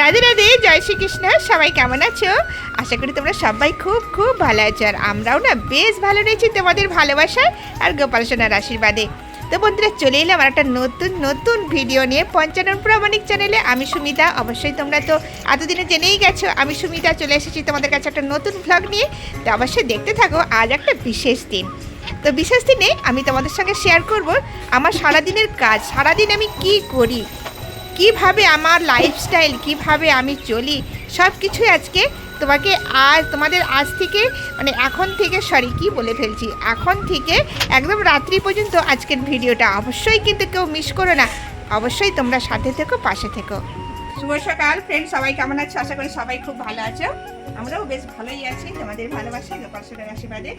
রাধে রাধে, জয় শ্রীকৃষ্ণ, সবাই কেমন আছো? আশা করি তোমরা সবাই খুব খুব ভালো আছো। আর আমরাও না বেশ ভালো রয়েছি তোমাদের ভালোবাসায় আর গোপাল সোনার আশীর্বাদে। তো বন্ধুরা, চলে এলাম আর একটা নতুন নতুন ভিডিও নিয়ে পঞ্চানন প্রামাণিক চ্যানেলে আমি সুমিতা, অবশ্যই তোমরা তো এতদিনে জেনেই গেছো, আমি সুমিতা চলে এসেছি তোমাদের কাছে একটা নতুন ভ্লগ নিয়ে। তো অবশ্যই দেখতে থাকো, আজ একটা বিশেষ দিন। তো বিশেষ দিনে আমি তোমাদের সঙ্গে শেয়ার করব আমার সারাদিনের কাজ, সারাদিন আমি কি করি কীভাবে আমার লাইফস্টাইল কীভাবে আমি চলি সব কিছুই আজকে তোমাকে আজ, তোমাদের আজ থেকে মানে এখন থেকে সরি কি বলে ফেলছি? এখন থেকে একদম রাত্রি পর্যন্ত আজকের ভিডিওটা অবশ্যই কিন্তু কেউ মিস করো না। অবশ্যই তোমরা সাথে থেকো, পাশে থেকো। সকাল। ফ্রেন্ড সবাই কেমন আছো? আশা করি সবাই খুব ভালো আছো। আমরাও বেশ ভালোই আছি, তোমাদের ভালোবাসা গোপাল আশীর্বাদে।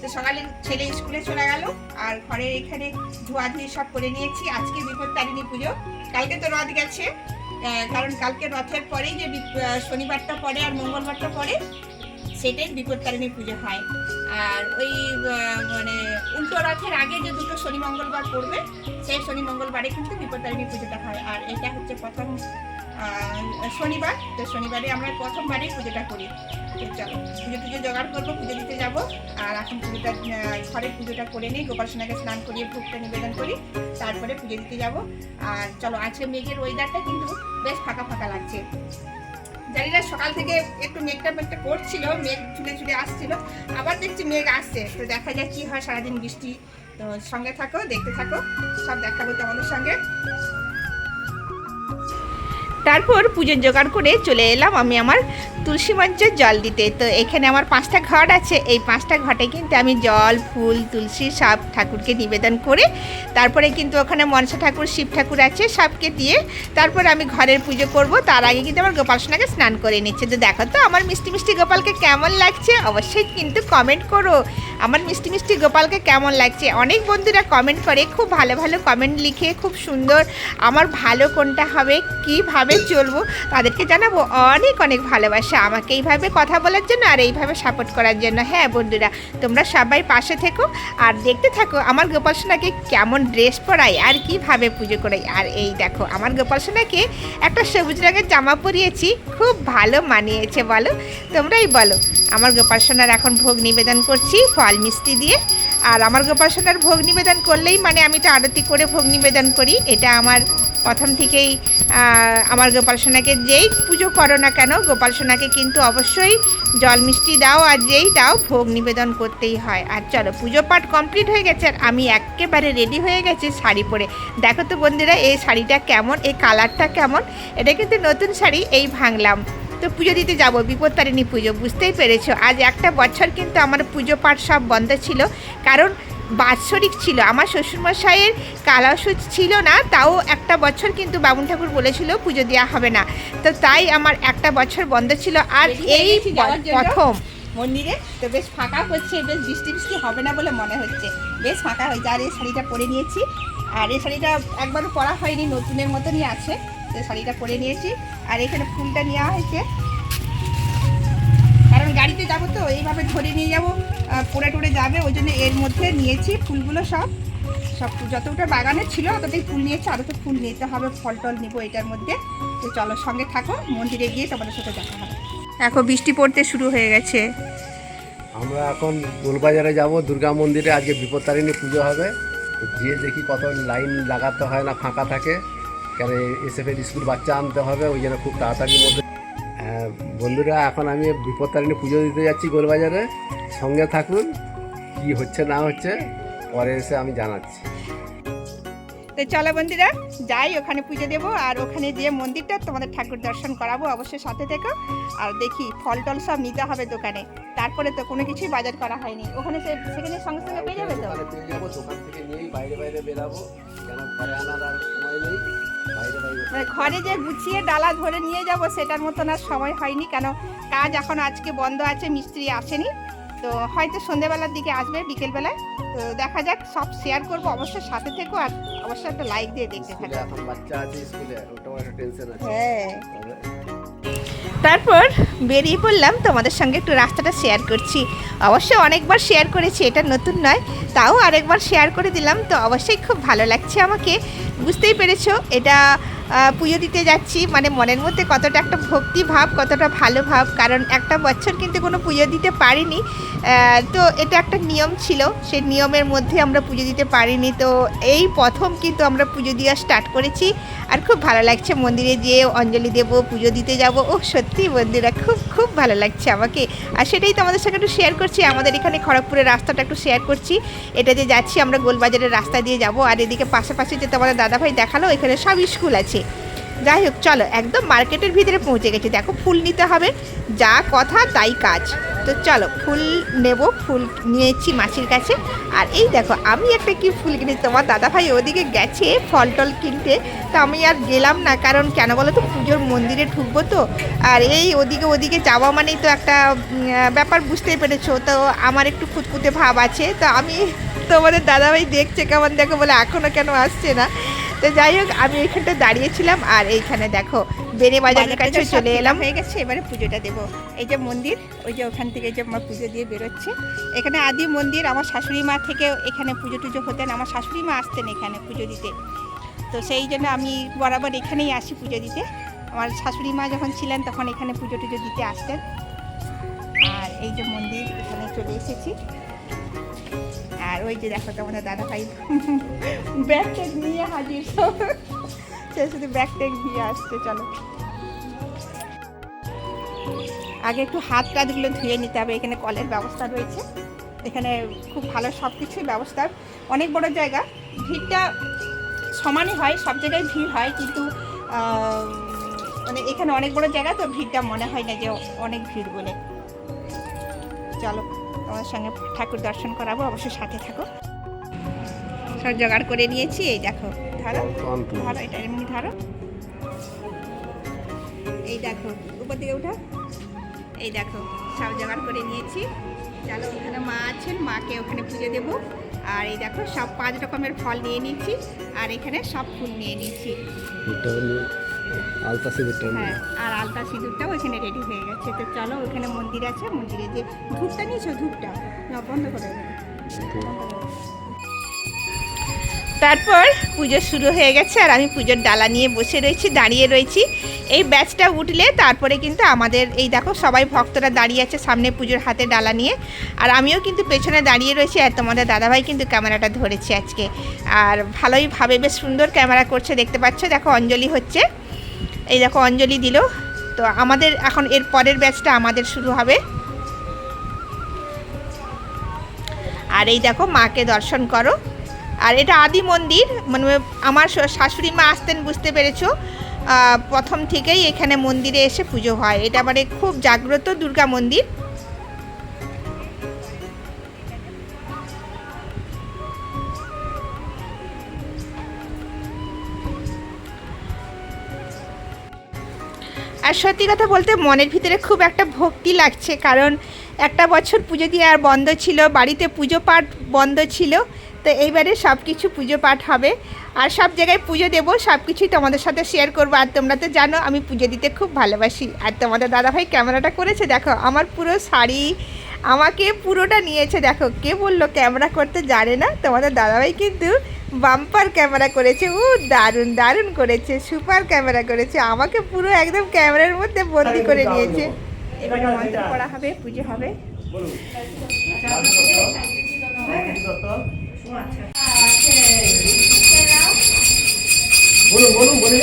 তো সকালে ছেলে স্কুলে চলে গেল, আর ঘরে এখানে ধোয়াধুয়ি সব করে নিয়েছি। আজকে বিপদ তারিণী পুজো। কালকে তো রথ গেছে। কারণ কালকে রথের পরেই যে শনিবারটা পরে আর মঙ্গলবারটা পরে সেটাই বিপদ তারিণী পুজো হয়। আর ওই মানে উল্টো রথের আগে যে দুটো শনি মঙ্গলবার পড়বে, সেই শনি মঙ্গলবারে কিন্তু বিপদ তারিণী পুজোটা হয়। আর এটা হচ্ছে প্রথম শনিবার। তো শনিবারে আমরা প্রথমবারই পুজোটা করি। চলো পুজো টুজো জোগাড় করব পুজো দিতে যাব। আর এখন পুজোটা আহ, ঘরে পুজোটা করে নিই। গোপাল সোনাকে স্নান করিয়ে ভোগটা নিবেদন করি। তারপরে পুজো দিতে যাব। আর চলো আজকে মেঘের ওয়েদারটা কিন্তু বেশ ফাঁকা ফাঁকা লাগছে। জানি না সকাল থেকে একটু মেঘটা মেঘটা করছিল মেঘ চুলে চুলে আসছিল। আবার দেখছি মেঘ আসছে। তো দেখা যাক কি হয় সারাদিন বৃষ্টি তো সঙ্গে থাকো দেখতে থাকো। সব দেখাবো তোমাদের সঙ্গে। তারপর পুজোর জোগাড় করে চলে এলাম আমি আমার তুলসী মঞ্চের জল দিতে। তো এখানে আমার পাঁচটা ঘট আছে। এই পাঁচটা ঘটে কিন্তু আমি জল, ফুল, তুলসী সব ঠাকুরকে নিবেদন করে, তারপরে কিন্তু ওখানে মনসা ঠাকুর, শিব ঠাকুর আছে সবকে দিয়ে তারপর আমি ঘরের পুজো করব। তার আগে কিন্তু আমার গোপাল সোনাকে স্নান করে নিচ্ছে। তো দেখো তো, আমার মিষ্টি মিষ্টি গোপালকে কেমন লাগছে? অবশ্যই কিন্তু কমেন্ট করো। আমার মিষ্টি মিষ্টি গোপালকে কেমন লাগছে? অনেক বন্ধুরা কমেন্ট করে, খুব ভালো ভালো কমেন্ট লিখে, খুব সুন্দর আমার ভালো কোনটা হবে, কীভাবে চলবো, তাদেরকে জানাব অনেক অনেক ভালোবাসা। আমাকে এইভাবে কথা বলার জন্য আর এইভাবে সাপোর্ট করার জন্য। হ্যাঁ বন্ধুরা, তোমরা সবাই পাশে থেকো আর দেখতে থাকো আমার গোপাল সোনাকে কেমন ড্রেস পরাই আর কীভাবে পুজো করাই আর এই দেখো, আমার গোপাল সোনাকে একটা সবুজ রঙের জামা পরিয়েছি, খুব ভালো মানিয়েছে বলো, তোমরাই বলো। আমার গোপাল সোনার এখন ভোগ নিবেদন করছি ফল মিষ্টি দিয়ে। আর আমার গোপাল সোনার ভোগ নিবেদন করলেই মানে আমি তো আরতি করে ভোগ নিবেদন করি, এটা আমার প্রথম থেকেই আমার গোপাল সোনাকে যেই পুজো করো না কেন, গোপাল সোনাকে কিন্তু অবশ্যই জল মিষ্টি দাও আর যেই দাও ভোগ নিবেদন করতেই হয়। আর চলো, পুজো পাঠ কমপ্লিট হয়ে গেছে আর আমি একেবারে রেডি হয়ে গেছি শাড়ি পরে। দেখো তো বন্ধুরা, এই শাড়িটা কেমন, এই কালারটা কেমন? এটা কিন্তু নতুন শাড়ি, এই ভাঙলাম। তো পুজো দিতে যাব, বিপত্তারিণী পুজো, বুঝতেই পেরেছ? আজ একটা বছর কিন্তু আমার পুজো পাঠ সব বন্ধ ছিল। কারণ বাৎসরিক ছিল। আমার শ্বশুরমশাইয়ের কালাসুচ ছিল না তাও একটা বছর কিন্তু বামুন ঠাকুর বলেছিল পুজো দেওয়া হবে না। তো তাই আমার একটা বছর বন্ধ ছিল আর এই প্রথম। মন্দিরে তো বেশ ফাঁকা হচ্ছে বেশ বৃষ্টি বৃষ্টি হবে না বলে মনে হচ্ছে। বেশ ফাঁকা হয়েছে আর এই শাড়িটা পরে নিয়েছি। আর এই শাড়িটা একবারও পরা হয়নি নতুনের মতনই আছে। তো শাড়িটা পরে নিয়েছি। আর এখানে ফুলটা নেওয়া হয়েছে। গাড়িতে যাব তো, এইভাবে ধরে নিয়ে যাব পড়ে টরে যাবে, ওই জন্য এর মধ্যে নিয়েছি ফুলগুলো সব। সব যতটা বাগানে ছিল ততটাই ফুল নিয়েছি, আরও তো ফুল নিতে হবে ফল টল নেব এটার মধ্যে। তো চলো সঙ্গে থাকো, মন্দিরে গিয়ে তোমাদের সাথে দেখা হবে। এখন বৃষ্টি পড়তে শুরু হয়ে গেছে। আমরা এখন গোলবাজারে যাব, দুর্গা মন্দিরে, আজকে বিপত্তারিণী পুজো হবে। গিয়ে দেখি কত লাইন লাগাতে হয় না, ফাঁকা থাকে। কেন এসএফের স্কুল বাচ্চা আনতে হবে, ওই জন্য খুব তাড়াতাড়ির মধ্যে বন্ধুরা এখন আমি বিপত্তারিণী পুজো দিতে যাচ্ছি গোলবাজারে। সঙ্গে থাকুন কি হচ্ছে না হচ্ছে পরে এসে আমি জানাচ্ছি। তো চলো বন্ধুরা যাই ওখানে পুজো দেবো আর ওখানে যে মন্দিরটা তোমাদের ঠাকুর দর্শন করাবো অবশ্যই সাথে থেকো। আর দেখি ফল টল সব নিতে হবে দোকানে। তারপরে তো কোনো কিছুই বাজার করা হয়নি। ওখানে সে সেখানে সঙ্গে সঙ্গে পেয়ে যাবে তো? দোকানে থেকে নিয়েই বাইরে বাইরে বেরাবো কেন ঘরে আনার আর সময় নেই। মানে ঘরে যে গুছিয়ে ডালা ধরে নিয়ে যাব সেটার মতন আর সময় হয়নি। কেন কাজ এখন আজকে বন্ধ আছে মিস্ত্রি আসেনি। তো হয়তো সন্ধেবেলার দিকে আসবে বিকেলবেলায়। তো দেখা যাক সব শেয়ার করব অবশ্যই সাথে থেকো আর অবশ্যই একটা লাইক দিয়ে দেখতে থাকো। হ্যাঁ। তারপর বেরিয়ে পড়লাম, তোমাদের সঙ্গে একটু রাস্তাটা শেয়ার করছি। অবশ্যই অনেকবার শেয়ার করেছি, এটা নতুন নয়, তাও আরেকবার শেয়ার করে দিলাম, তো অবশ্যই খুব ভালো লাগছে আমাকে। বুঝতেই পেরেছ, এটা পুজো দিতে যাচ্ছি মানে মনের মধ্যে কতটা একটা ভক্তি ভাব, কতটা ভালো ভাব, কারণ একটা বছর কিন্তু কোনো পুজো দিতে পারিনি। তো এটা একটা নিয়ম ছিল, সেই নিয়মের মধ্যে আমরা পুজো দিতে পারিনি, তো এই প্রথম কিন্তু আমরা পুজো দেওয়া স্টার্ট করেছি। আর খুব ভালো লাগছে মন্দিরে যেয়ে অঞ্জলি দেব, পুজো দিতে যাব। ও সত্যি বন্ধুরা, খুব খুব ভালো লাগছে আমাকে। আর সেটাই তো আমাদের সঙ্গে একটু শেয়ার করছি, আমাদের এখানে খড়গপুরের রাস্তাটা একটু শেয়ার করছি। এটা যে যাচ্ছি আমরা গোলবাজারের রাস্তা দিয়ে যাব, আর এদিকে পাশাপাশি যে তোমাদের দাদাভাই দেখাল, এখানে সব স্কুল আছে। যাই হোক, চলো, একদম মার্কেটের ভিতরে পৌঁছে গেছি। দেখো, ফুল নিতে হবে। যা কথা, তাই কাজ। তো চলো, ফুল নেব, ফুল নিয়েছি মাসির কাছে। আর এই দেখো, আমি একটা কি ফুল কিনি তোমার দাদাভাই ওদিকে গেছে ফল টল কিনতে। তো আমি আর গেলাম না, কারণ কেন বলো তো পুজোর মন্দিরে ঢুকবো তো। আর এই ওদিকে ওদিকে যাওয়া মানেই তো একটা ব্যাপার বুঝতেই পেরেছ। তো আমার একটু খুঁতখুঁতে ভাব আছে। তো আমি তোমাদের দাদাভাই দেখছে কেমন দেখো বলে এখনও কেন আসছে না। তো যাই হোক আমি এখানটা দাঁড়িয়েছিলাম আর এইখানে দেখো বেনে বাজারের কাছে চলে এলাম। হয়ে গেছে এবারে পুজোটা দেবো। এই যে মন্দির ওই যে ওখান থেকে যে আমার পুজো দিয়ে বেরোচ্ছে। এখানে আদি মন্দির আমার শাশুড়ি মা থেকে এখানে পুজো টুজো হতেন আমার শাশুড়ি মা আসতেন এখানে পুজো দিতে। তো সেই জন্য আমি বরাবর এখানেই আসি পুজো দিতে। আমার শাশুড়ি মা যখন ছিলেন তখন এখানে পুজো টুজো দিতে আসতেন। আর এই যে মন্দির এখানে চলে এসেছি। আর ওই যে দেখো তোমাদের দাদা ভাই। ব্যাগ ট্যাগ নিয়ে হাজির। সে শুধু ব্যাগ ট্যাগ নিয়ে আসছে, চলো। আগে একটু হাত টাতগুলো ধুয়ে নিতে হবে, এখানে কলের ব্যবস্থা রয়েছে। এখানে খুব ভালো সব কিছুই ব্যবস্থা। অনেক বড় জায়গা, ভিড়টা সমানই হয়, সব জায়গায় ভিড় হয়, কিন্তু মানে এখানে অনেক বড় জায়গা, তো ভিড়টা মনে হয় না যে অনেক ভিড় বলে। চলো। তোমার সঙ্গে ঠাকুর দর্শন করাবো অবশ্যই সাথে থাকো। সব জোগাড় করে নিয়েছি এই দেখো ধরো ধরো এটা এমনি ধরো। এই দেখো উপর দিকে উঠা। এই দেখো সব জোগাড় করে নিয়েছি। চলো ওখানে মা আছেন মাকে ওখানে পুজো দেবো। আর এই দেখো সব পাঁচ রকমের ফল নিয়ে নিচ্ছি আর এখানে সব ফুল নিয়ে নিচ্ছি। আলতা সিঁদুরটা হ্যাঁ আর আলতা সিঁদুরটাও এখানে রেডি হয়ে গেছে। তো চলো ওখানে মন্দির আছে মন্দিরে যে ধূপটা নিয়েছো ধূপটা। বন্ধ করে তারপর পুজো শুরু হয়ে গেছে আর আমি পুজোর ডালা নিয়ে বসে রয়েছি দাঁড়িয়ে রয়েছি। এই ব্যাচটা উঠলে তারপরে কিন্তু আমাদের এই দেখো সবাই ভক্তরা দাঁড়িয়ে আছে সামনে পুজোর হাতে ডালা নিয়ে। আর আমিও কিন্তু পেছনে দাঁড়িয়ে রয়েছি আর তোমাদের দাদাভাই কিন্তু ক্যামেরাটা ধরেছে আজকে। আর ভালোই ভাবে বেশ সুন্দর ক্যামেরা করছে দেখতে পাচ্ছ? দেখো অঞ্জলি হচ্ছে। এই দেখো অঞ্জলি দিল। তো আমাদের এখন এর পরের ব্যাচটা আমাদের শুরু হবে। আর এই দেখো মাকে দর্শন করো। আর এটা আদি মন্দির মানে আমার শাশুড়ি মা আসতেন বুঝতে পেরেছ। প্রথম থেকেই এখানে মন্দিরে এসে পুজো হয়। এটা মানে খুব জাগ্রত দুর্গা মন্দির। আর সত্যি কথা বলতে মনের ভিতরে খুব একটা ভক্তি লাগছে, কারণ একটা বছর পুজো দিয়ে আর বন্ধ ছিল, বাড়িতে পুজো পাঠ বন্ধ ছিল, তো এইবারে সব কিছু পুজো পাঠ হবে। আর সব জায়গায় পুজো দেবো সব কিছুই তোমাদের সাথে শেয়ার করব। আর তোমরা তো জানো, আমি পুজো দিতে খুব ভালোবাসি। আর তোমাদের দাদাভাই ক্যামেরাটা করেছে, দেখো, আমার পুরো শাড়ি আমাকে পুরোটা নিয়েছে, দেখো, কে বলল ক্যামেরা করতে জানে না? তোমাদের দাদাভাই কিন্তু বাম্পার ক্যামেরা করেছে ও দারুণ দারুণ করেছে সুপার ক্যামেরা করেছে আমাকে পুরো একদম ক্যামেরার মধ্যে বন্দি করে নিয়েছে। এবারে মন্ত্র পড়া হবে পুজো হবে। বলুন বলুন বলে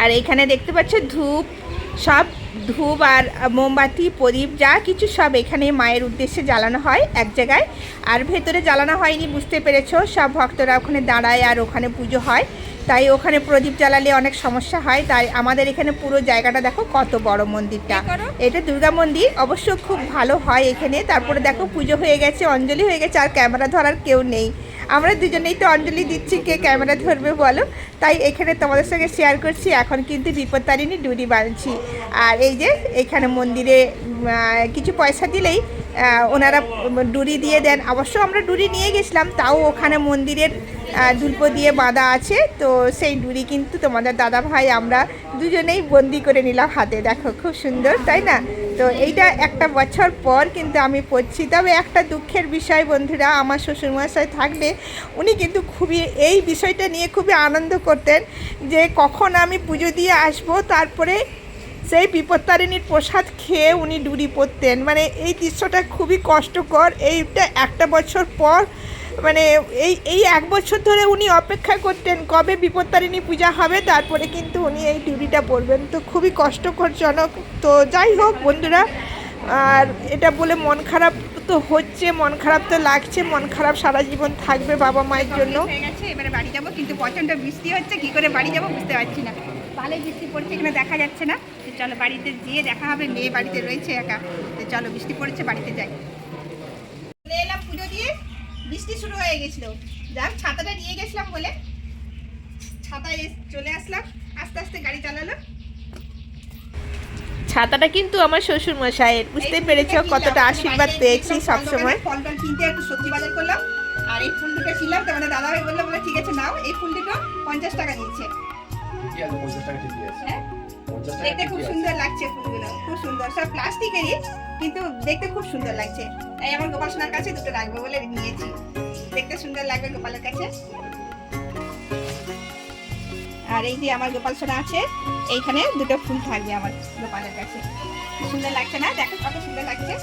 আর এখানে দেখতে পাচ্ছ ধূপ সব ধূপ আর মোমবাতি প্রদীপ যা কিছু সব এখানে মায়ের উদ্দেশ্যে জ্বালানো হয় এক জায়গায়। আর ভেতরে জ্বালানো হয়নি বুঝতে পেরেছ? সব ভক্তরা ওখানে দাঁড়ায় আর ওখানে পুজো হয়। তাই ওখানে প্রদীপ জ্বালালে অনেক সমস্যা হয়। তাই আমাদের এখানে পুরো জায়গাটা দেখো কত বড় মন্দিরটা। এটা দুর্গা মন্দির অবশ্য খুব ভালো হয় এখানে। তারপরে দেখো পুজো হয়ে গেছে অঞ্জলি হয়ে গেছে আর ক্যামেরা ধরার কেউ নেই। আমরা দুজনেই তো অঞ্জলি দিচ্ছি, কে ক্যামেরা ধরবে বলো? তাই এখানে তোমাদের সঙ্গে শেয়ার করছি, এখন কিন্তু বিপত্তারিণী ডুরি বাঁধছি আর এই যে, এখানে মন্দিরে কিছু পয়সা দিলেই ওনারা ডুরি দিয়ে দেন। অবশ্য আমরা ডুরি নিয়ে গেছিলাম, তাও ওখানে মন্দিরের দুল্প দিয়ে বাঁধা আছে। তো সেই ডুরি কিন্তু তোমাদের দাদা ভাই আমরা দুজনেই বন্দি করে নিলাম হাতে। দেখো, খুব সুন্দর, তাই না? তো এইটা একটা বছর পর কিন্তু আমি পড়ছি। তবে একটা দুঃখের বিষয় বন্ধুরা, আমার শ্বশুরমশাই থাকলে উনি কিন্তু খুবই এই বিষয়টা নিয়ে খুবই আনন্দ করতেন যে কখন আমি পুজো দিয়ে আসব, তারপরে সেই বিপত্তারিণীর প্রসাদ খেয়ে উনি ডুরি পড়তেন। মানে এই দৃশ্যটা খুবই কষ্টকর। এইটা একটা বছর পর মানে এই এই এক বছর ধরে উনি অপেক্ষা করতেন কবে বিপত্তারিণী পূজা হবে তারপরে কিন্তু উনি এই ডিউটিটা পড়বেন তো খুবই কষ্টকরজনক। তো যাই হোক বন্ধুরা আর এটা বলে মন খারাপ তো হচ্ছে মন খারাপ তো লাগছে মন খারাপ সারা জীবন থাকবে বাবা মায়ের জন্য। হয়ে গেছে এবারে বাড়ি যাব কিন্তু প্রচণ্ড বৃষ্টি হচ্ছে কি করে বাড়ি যাব বুঝতে পারছি না। ভালোই বৃষ্টি পড়ছে এখানে দেখা যাচ্ছে না। চলো বাড়িতে গিয়ে দেখা হবে মেয়ে বাড়িতে রয়েছে একা। তো চলো বৃষ্টি পড়েছে বাড়িতে যাই চলে এলাম পুজো দিয়ে বৃষ্টি শুরু হয়ে গেছিল। যাক ছাতাটা নিয়ে গেছিলাম বলে ছাতায় চলে আসলাম। আস্তে আস্তে গাড়ি চালালো ছাতাটা কিন্তু আমার শ্বশুর মশাইয়ের বুঝতে পেরেছ কতটা আশীর্বাদ বাড়িতে পেয়েছি গেছিলাম সব ফল টল কিনতে একটু সবজি বাজার করলাম। আর এই ফুল দুটো ছিলাম তো মানে দাদা ভাই বলল বলে ঠিক আছে নাও। এই ফুল দুটো পঞ্চাশ টাকা নিয়েছে আছে। হ্যাঁ? দেখতে খুব সুন্দর লাগছে ফুলগুলো। খুব সুন্দর। সব প্লাস্টিকেরই কিন্তু দেখতে খুব সুন্দর লাগছে। তাই আমার গোপাল সোনার কাছে দুটো রাখব বলে নিয়েছি। দেখতে সুন্দর লাগবে গোপালের কাছে। আর এই যে আমার গোপাল সোনা আছে, এইখানে দুটো ফুল থাকবে আমার গোপালের কাছে। সুন্দর লাগছে না? দেখো কত সুন্দর লাগছে।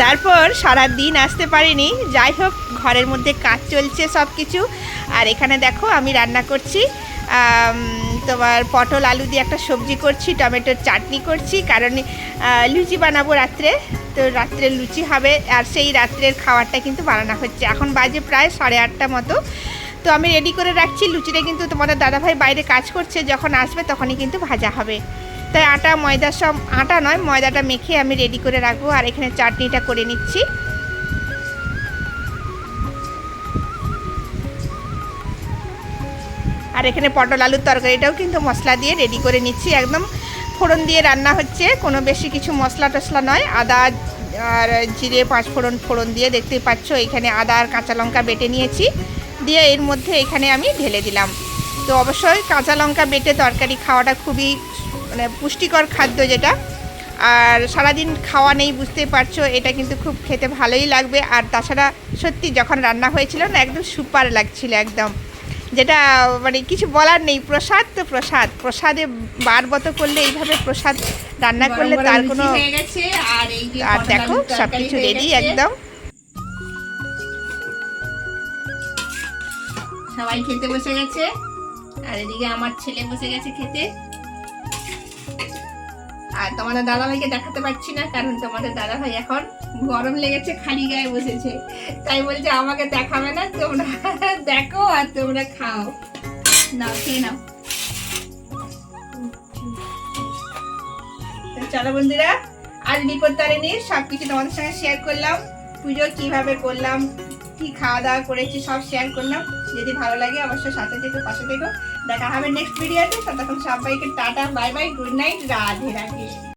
তারপর সারা দিন আসতে পারিনি। যাই হোক, ঘরের মধ্যে কাজ চলছে সব কিছু আর এখানে দেখো আমি রান্না করছি তোমার পটল আলু দিয়ে একটা সবজি করছি, টমেটোর চাটনি করছি, কারণ লুচি বানাবো রাত্রে। তো রাত্রে লুচি হবে, আর সেই রাত্রের খাবারটা কিন্তু বানানো হচ্ছে। এখন বাজে প্রায় সাড়ে আটটা মতো। তো আমি রেডি করে রাখছি, লুচিটা কিন্তু তোমাদের দাদাভাই বাইরে কাজ করছে, যখন আসবে তখনই কিন্তু ভাজা হবে। তাই আটা, ময়দা সব, আটা নয়, ময়দাটা মেখে আমি রেডি করে রাখব, আর এখানে চাটনিটা করে নিচ্ছি। আর এখানে পটল আলুর তরকারিটাও কিন্তু মশলা দিয়ে রেডি করে নিচ্ছি। একদম ফোড়ন দিয়ে রান্না হচ্ছে, কোনো বেশি কিছু মশলা টশলা নয়। আদা আর জিরে পাঁচ ফোড়ন ফোড়ন দিয়ে দেখতেই পাচ্ছ, এখানে আদা আর কাঁচা লঙ্কা বেটে নিয়েছি। দিয়ে এর মধ্যে এখানে আমি ঢেলে দিলাম। তো অবশ্যই কাঁচা লঙ্কা বেটে তরকারি খাওয়াটা খুবই মানে পুষ্টিকর খাদ্য যেটা। আর সারাদিন খাওয়া নেই বুঝতে পারছ, এটা কিন্তু খুব খেতে ভালোই লাগবে। আর তাছাড়া সত্যি যখন রান্না হয়েছিল না, একদম সুপার লাগছিল, একদম। যেটা মানে কিছু বলার নেই প্রসাদ তো প্রসাদ। প্রসাদে বারবত করলে এইভাবে প্রসাদ রান্না করলে তার কোনো আর দেখো সব কিছু রেডি একদম। সবাই খেতে বসে গেছে আর এদিকে আমার ছেলে বসে গেছে খেতে। আর তোমাদের দাদা ভাইকে দেখাতে পারছি না, কারণ তোমাদের দাদা ভাই এখন গরম লেগেছে, খালি গায়ে বসেছে। তাই বলছে, আমাকে দেখাবে না, তোমরা দেখো আর তোমরা খাও। নাও, খেয়ে নাও। চলো বন্ধুরা, আজ বিপদ তারিণীর সব কিছু তোমাদের সঙ্গে শেয়ার করলাম। পুজো কীভাবে করলাম, কি খাওয়া দাওয়া করেছি, সব শেয়ার করলাম। যদি ভালো লাগে, অবশ্যই সাথে থেকে, পাশে থেকো। দেখা হবে নেক্সট ভিডিওতে ততক্ষণ সবাইকে tata bye bye good night Radhe Radhe